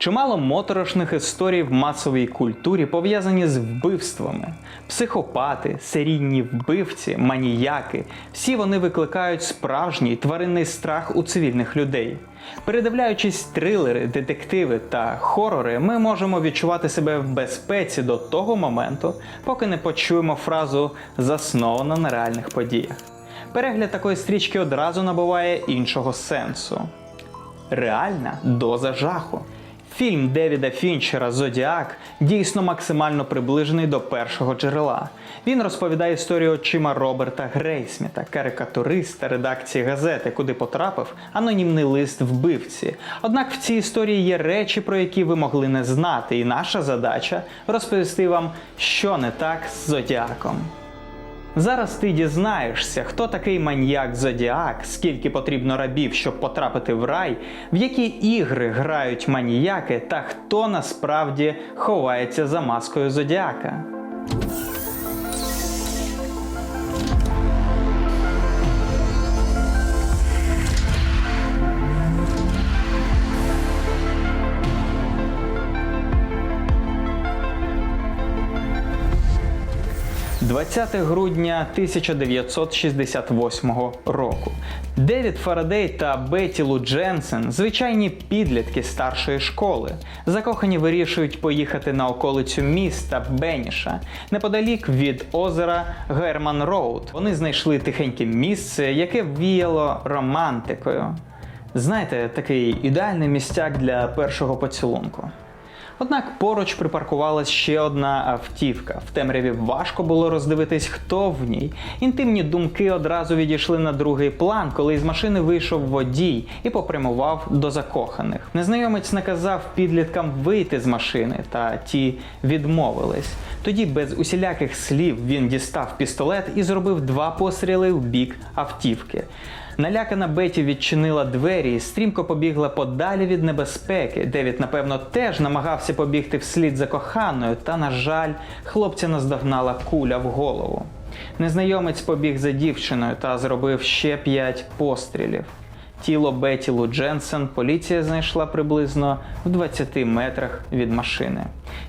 Чимало моторошних історій в масовій культурі пов'язані з вбивствами. Психопати, серійні вбивці, маніяки всі вони викликають справжній тваринний страх у цивільних людей. Передивляючись трилери, детективи та хорори, ми можемо відчувати себе в безпеці до того моменту, поки не почуємо фразу засновано на реальних подіях. Перегляд такої стрічки одразу набуває іншого сенсу. Реальна доза жаху. Фільм Девіда Фінчера Зодіак дійсно максимально приближений до першого джерела. Він розповідає історію очима Роберта Грейсміта, карикатуриста редакції газети, куди потрапив анонімний лист вбивці. Однак в цій історії є речі, про які ви могли не знати, і наша задача розповісти вам, що не так з Зодіаком. Зараз ти дізнаєшся, хто такий маньяк Зодіак, скільки потрібно рабів, щоб потрапити в рай, в які ігри грають маніяки та хто насправді ховається за маскою Зодіака. – 20 грудня 1968 року. Девід Фарадей та Бетті Лу Дженсен, звичайні підлітки старшої школи, закохані вирішують поїхати на околицю міста Беніша, неподалік від озера Герман Роуд. Вони знайшли тихеньке місце, яке віяло романтикою. Знаєте, такий ідеальний місцяк для першого поцілунку. Однак поруч припаркувалась ще одна автівка. В темряві важко було роздивитись, хто в ній. Інтимні думки одразу відійшли на другий план, коли із машини вийшов водій і попрямував до закоханих. Незнайомець наказав підліткам вийти з машини, та ті відмовились. Тоді, без усіляких слів, він дістав пістолет і зробив два постріли в бік автівки. Налякана Беті відчинила двері і стрімко побігла подалі від небезпеки. Девід, напевно, теж намагався побігти вслід за коханою, та, на жаль, хлопця наздогнала куля в голову. Незнайомець побіг за дівчиною та зробив ще п'ять пострілів. Тіло Беті Лу Дженсен поліція знайшла приблизно в 20 метрах від машини.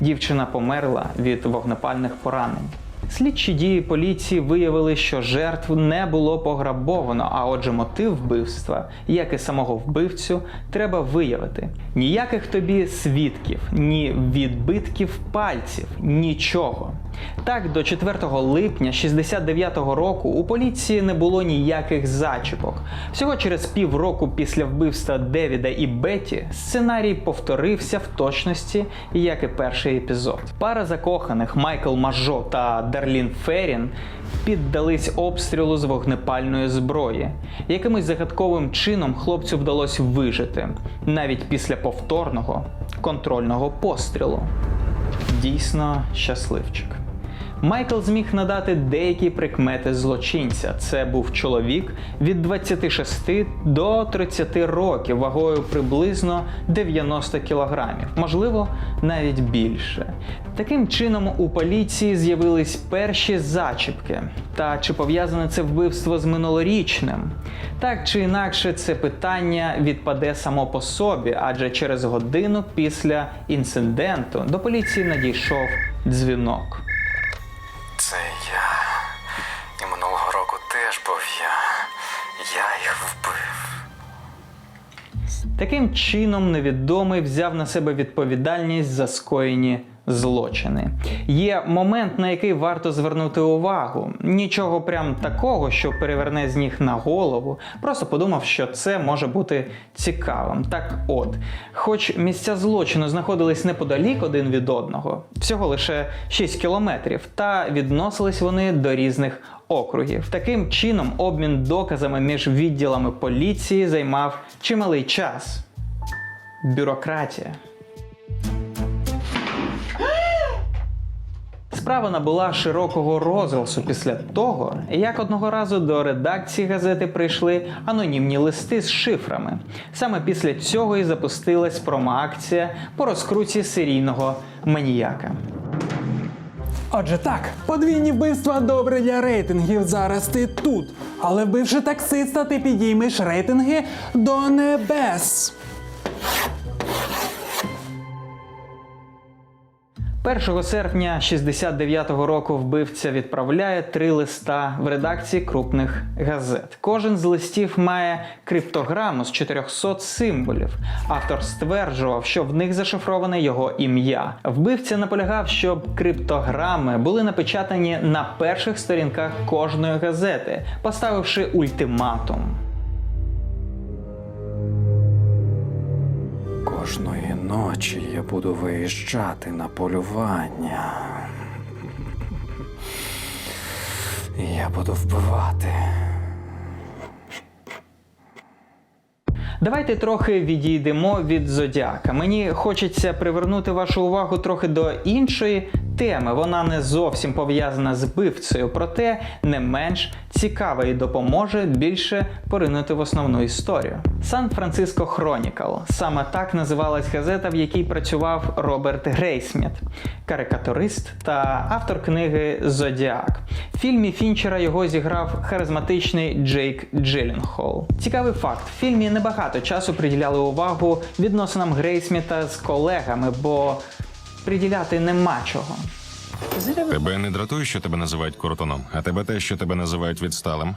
Дівчина померла від вогнепальних поранень. Слідчі дії поліції виявили, що жертв не було пограбовано, а отже, мотив вбивства, як і самого вбивцю, треба виявити. Ніяких тобі свідків, ні відбитків пальців, нічого. Так, до 4 липня 69-го року у поліції не було ніяких зачіпок. Всього через півроку після вбивства Девіда і Бетті сценарій повторився в точності, як і перший епізод. Пара закоханих Майкл Мажо та Дарлін Феррін піддались обстрілу з вогнепальної зброї. Якимось загадковим чином хлопцю вдалося вижити навіть після повторного контрольного пострілу. Дійсно щасливчик. Майкл зміг надати деякі прикмети злочинця. Це був чоловік від 26 до 30 років, вагою приблизно 90 кілограмів, можливо, навіть більше. Таким чином, у поліції з'явились перші зачіпки. Та чи пов'язане це вбивство з минулорічним? Так чи інакше, це питання відпаде само по собі, адже через годину після інциденту до поліції надійшов дзвінок. Року я. Я їх вбив. Таким чином, невідомий взяв на себе відповідальність за скоєні злочини. Є момент, на який варто звернути увагу. Нічого прям такого, що переверне з ніг на голову. Просто подумав, що це може бути цікавим. Так от, хоч місця злочину знаходились неподалік один від одного, всього лише 6 кілометрів, та відносились вони до різних округів. Таким чином, обмін доказами між відділами поліції займав чималий час. Бюрократія. Справа набула широкого розголосу після того, як одного разу до редакції газети прийшли анонімні листи з шифрами. Саме після цього і запустилась промоакція по розкруті серійного маніяка. Отже, так, подвійні вбивства добре для рейтингів. Зараз ти тут. Але вбивши таксиста, ти підіймеш рейтинги до небес. 1 серпня 69-го року вбивця відправляє три листа в редакції крупних газет. Кожен з листів має криптограму з 400 символів. Автор стверджував, що в них зашифроване його ім'я. Вбивця наполягав, щоб криптограми були напечатані на перших сторінках кожної газети, поставивши ультиматум. Кожної ночі я буду виїжджати на полювання. Я буду вбивати. Давайте трохи відійдемо від зодіака. Мені хочеться привернути вашу увагу трохи до іншої теми. Вона не зовсім пов'язана з бивцею, проте не менш цікава і допоможе більше поринути в основну історію. Сан-Франциско Хронікл саме так називалась газета, в якій працював Роберт Грейсміт, карикатурист та автор книги Зодіак. В фільмі Фінчера його зіграв харизматичний Джейк Джилленхол. Цікавий факт: в фільмі небагато часу приділяли увагу відносинам Грейсміта з колегами, бо приділяти нема чого. Тебе не дратує, що тебе називають коротоном, а тебе те, що тебе називають відсталим.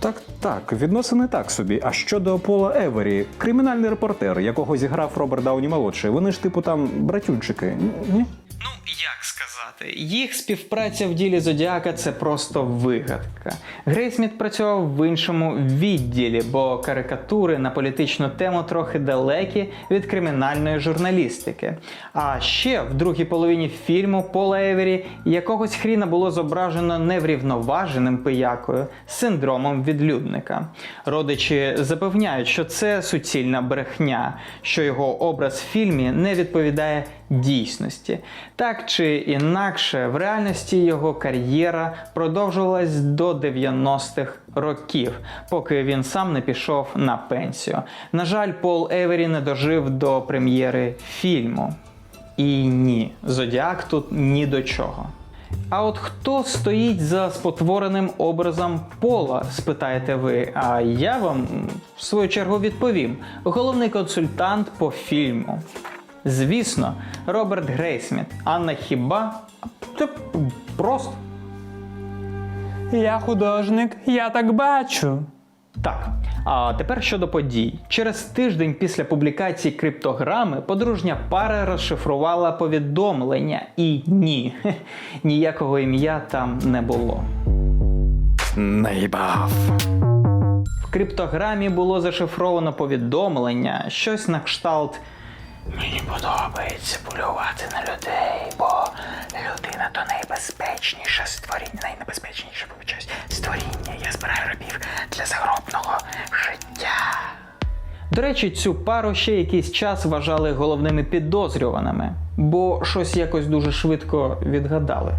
Так, так, відносини так собі. А щодо Пола Евері, кримінальний репортер, якого зіграв Роберт Дауні молодший, вони ж типу там братюнчики. Ні? Ну, як сказати, їх співпраця в ділі Зодіака це просто вигадка. Грейсміт працював в іншому відділі, бо карикатури на політичну тему трохи далекі від кримінальної журналістики. А ще в другій половині фільму Пола Евері якогось хріна було зображено неврівноваженим пиякою з синдромом відлюдника. Родичі запевняють, що це суцільна брехня, що його образ в фільмі не відповідає дійсності. Так чи інакше, в реальності його кар'єра продовжувалась до 90-х років, поки він сам не пішов на пенсію. На жаль, Пол Евері не дожив до прем'єри фільму. І ні, Зодіак тут ні до чого. А от хто стоїть за спотвореним образом пола, спитаєте ви? А я вам в свою чергу відповім: головний консультант по фільму. Звісно, Роберт Грейсміт. Анна хіба? Це просто. Я художник, я так бачу. Так, а тепер щодо подій. Через тиждень після публікації криптограми подружня пара розшифрувала повідомлення, і ні, ніякого ім'я там не було. Наїбав. В криптограмі було зашифровано повідомлення, щось на кшталт. Мені подобається полювати на людей, бо людина то найбезпечніше створіння, найнебезпечніше вибачаюсь, створіння. Я збираю рабів для загробного життя. До речі, цю пару ще якийсь час вважали головними підозрюваними, бо щось якось дуже швидко відгадали.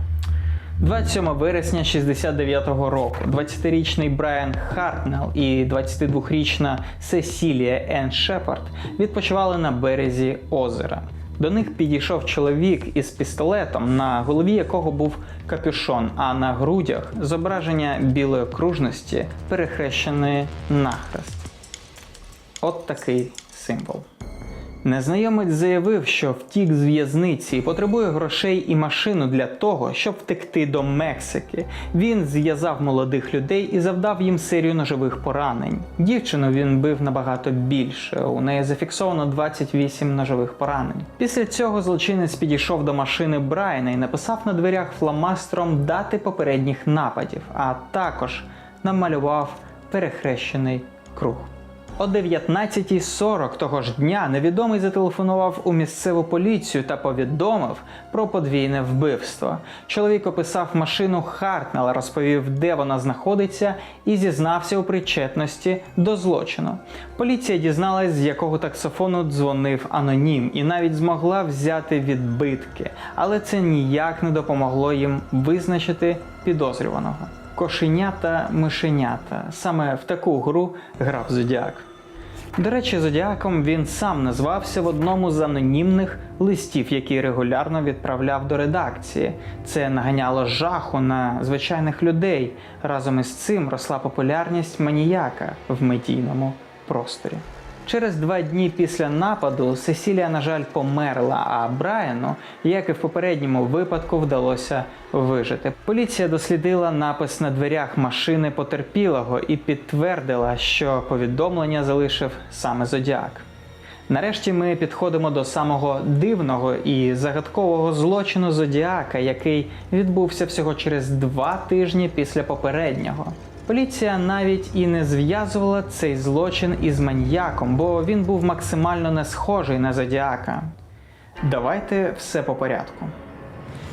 27 вересня 69-го року 20-річний Брайан Хартнелл і 22-річна Сесілія Енн Шепард відпочивали на березі озера. До них підійшов чоловік із пістолетом, на голові якого був капюшон, а на грудях зображення білої окружності, перехрещеної нахрест. От такий символ. Незнайомець заявив, що втік з в'язниці і потребує грошей і машину для того, щоб втекти до Мексики. Він зв'язав молодих людей і завдав їм серію ножових поранень. Дівчину він бив набагато більше. У неї зафіксовано 28 ножових поранень. Після цього злочинець підійшов до машини Брайана і написав на дверях фломастером дати попередніх нападів, а також намалював перехрещений круг. О 19.40 того ж дня невідомий зателефонував у місцеву поліцію та повідомив про подвійне вбивство. Чоловік описав машину Хартнелла, розповів, де вона знаходиться, і зізнався у причетності до злочину. Поліція дізналась, з якого таксофону дзвонив анонім, і навіть змогла взяти відбитки, але це ніяк не допомогло їм визначити підозрюваного. Кошенята мишенята. Саме в таку гру грав Зодіак. До речі, Зодіаком він сам назвався в одному з анонімних листів, які регулярно відправляв до редакції. Це наганяло жаху на звичайних людей. Разом із цим росла популярність маніяка в медійному просторі. Через два дні після нападу Сесілія, на жаль, померла, а Брайану, як і в попередньому випадку, вдалося вижити. Поліція дослідила напис на дверях машини потерпілого і підтвердила, що повідомлення залишив саме Зодіак. Нарешті ми підходимо до самого дивного і загадкового злочину Зодіака, який відбувся всього через два тижні після попереднього. Поліція навіть і не зв'язувала цей злочин із маньяком, бо він був максимально не схожий на Зодіака. Давайте все по порядку.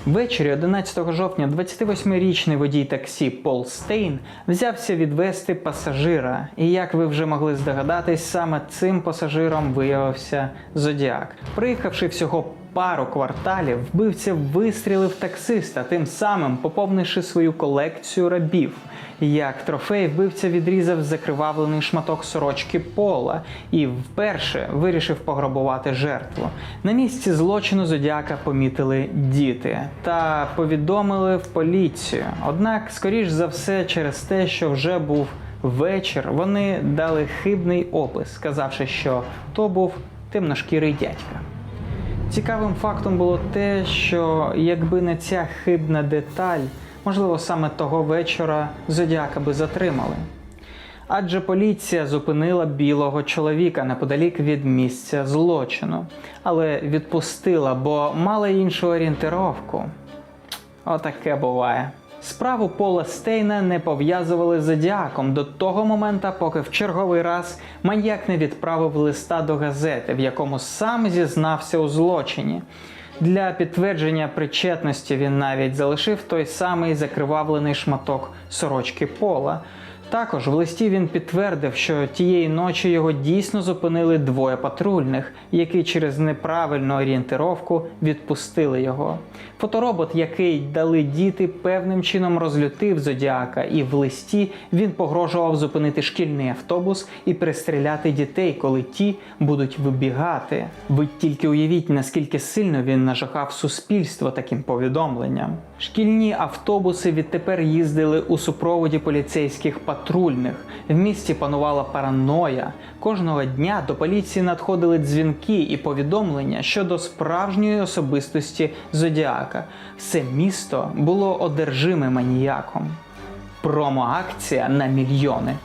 Ввечері 11 жовтня 28-річний водій таксі Пол Стейн взявся відвести пасажира. І як ви вже могли здогадатись, саме цим пасажиром виявився Зодіак. Приїхавши всього пару кварталів, вбивця вистрілив таксиста, тим самим поповнивши свою колекцію рабів. Як трофей вбивця відрізав закривавлений шматок сорочки пола і вперше вирішив пограбувати жертву. На місці злочину зодіака помітили діти та повідомили в поліцію. Однак, скоріш за все, через те, що вже був вечір, вони дали хибний опис, сказавши, що то був темношкірий дядька. Цікавим фактом було те, що якби не ця хибна деталь, можливо, саме того вечора зодіака би затримали. Адже поліція зупинила білого чоловіка неподалік від місця злочину, але відпустила, бо мала іншу орієнтировку. Отаке буває. Справу Пола Стейна не пов'язували з зодіаком до того моменту, поки в черговий раз маньяк не відправив листа до газети, в якому сам зізнався у злочині. Для підтвердження причетності він навіть залишив той самий закривавлений шматок сорочки пола. Також в листі він підтвердив, що тієї ночі його дійсно зупинили двоє патрульних, які через неправильну орієнтировку відпустили його. Фоторобот, який дали діти, певним чином розлютив зодіака, і в листі він погрожував зупинити шкільний автобус і перестріляти дітей, коли ті будуть вибігати. Ви тільки уявіть, наскільки сильно він нажахав суспільство таким повідомленням. Шкільні автобуси відтепер їздили у супроводі поліцейських патрульних. В місті панувала параноя. Кожного дня до поліції надходили дзвінки і повідомлення щодо справжньої особистості зодіака. Все місто було одержиме маніяком. Промо-акція на мільйони.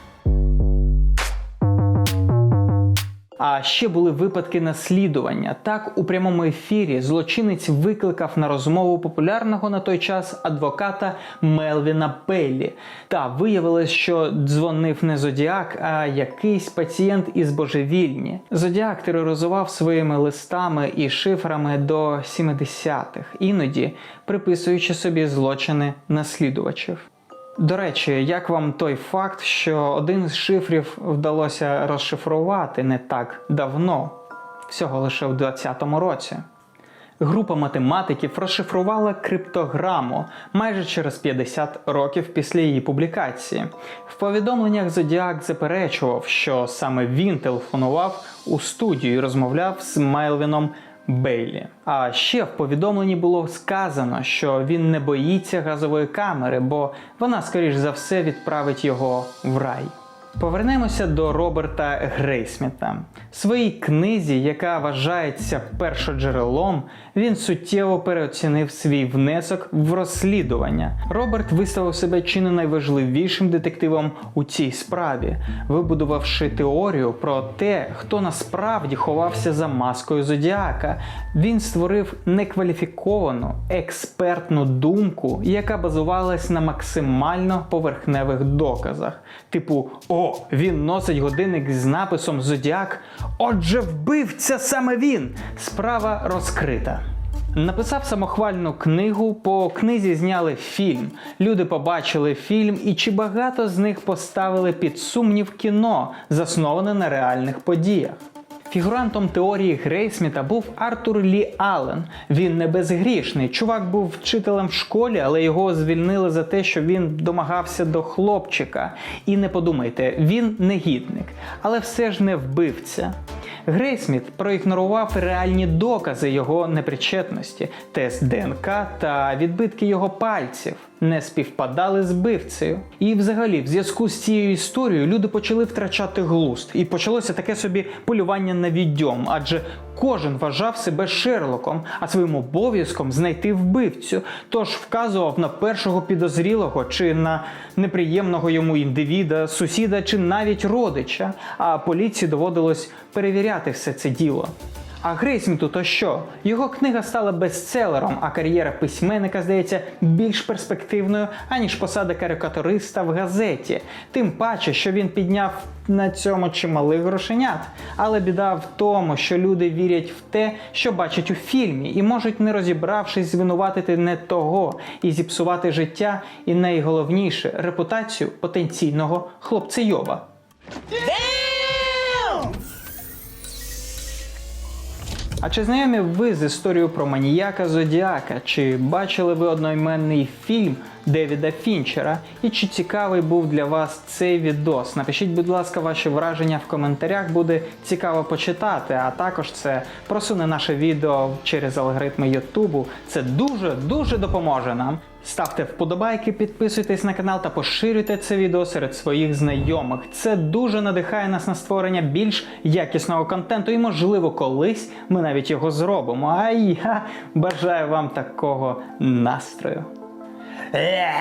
А ще були випадки наслідування. Так, у прямому ефірі злочинець викликав на розмову популярного на той час адвоката Мелвіна Пеллі. Та виявилось, що дзвонив не Зодіак, а якийсь пацієнт із божевільні. Зодіак тероризував своїми листами і шифрами до 70-х, іноді приписуючи собі злочини наслідувачів. До речі, як вам той факт, що один з шифрів вдалося розшифрувати не так давно, всього лише в 2020 році? Група математиків розшифрувала криптограму майже через 50 років після її публікації. В повідомленнях Зодіак заперечував, що саме він телефонував у студію і розмовляв з Мелвіном Бейлі. А ще в повідомленні було сказано, що він не боїться газової камери, бо вона, скоріш за все, відправить його в рай. Повернемося до Роберта Грейсміта. В своїй книзі, яка вважається першоджерелом, він суттєво переоцінив свій внесок в розслідування. Роберт виставив себе чи не найважливішим детективом у цій справі, вибудувавши теорію про те, хто насправді ховався за маскою зодіака. Він створив некваліфіковану експертну думку, яка базувалась на максимально поверхневих доказах, типу Він носить годинник з написом Зодіак. Отже, вбивця саме він. Справа розкрита. Написав самохвальну книгу, по книзі зняли фільм. Люди побачили фільм, і чи багато з них поставили під сумнів кіно, засноване на реальних подіях. Фігурантом теорії Грейсміта був Артур Лі Аллен. Він не безгрішний. Чувак був вчителем в школі, але його звільнили за те, що він домагався до хлопчика. І не подумайте, він негідник, але все ж не вбивця. Грейсміт проігнорував реальні докази його непричетності, тест ДНК та відбитки його пальців не співпадали з бивцею. І взагалі, в зв'язку з цією історією люди почали втрачати глузд, і почалося таке собі полювання на відьом, адже кожен вважав себе Шерлоком, а своїм обов'язком знайти вбивцю, тож вказував на першого підозрілого чи на неприємного йому індивіда, сусіда чи навіть родича. А поліції доводилось перевіряти все це діло. А Грейсміту то що? Його книга стала бестселером, а кар'єра письменника здається більш перспективною, аніж посада карикатуриста в газеті. Тим паче, що він підняв на цьому чималих грошенят. Але біда в тому, що люди вірять в те, що бачать у фільмі, і можуть, не розібравшись, звинуватити не того і зіпсувати життя, і найголовніше репутацію потенційного хлопцейоба. А чи знайомі ви з історією про маніяка Зодіака? Чи бачили ви одноіменний фільм Девіда Фінчера? І чи цікавий був для вас цей відос? Напишіть, будь ласка, ваші враження в коментарях, буде цікаво почитати. А також це просуне наше відео через алгоритми Ютубу. Це дуже дуже допоможе нам. Ставте вподобайки, підписуйтесь на канал та поширюйте це відео серед своїх знайомих. Це дуже надихає нас на створення більш якісного контенту, і можливо, колись ми навіть його зробимо. А я бажаю вам такого настрою. É.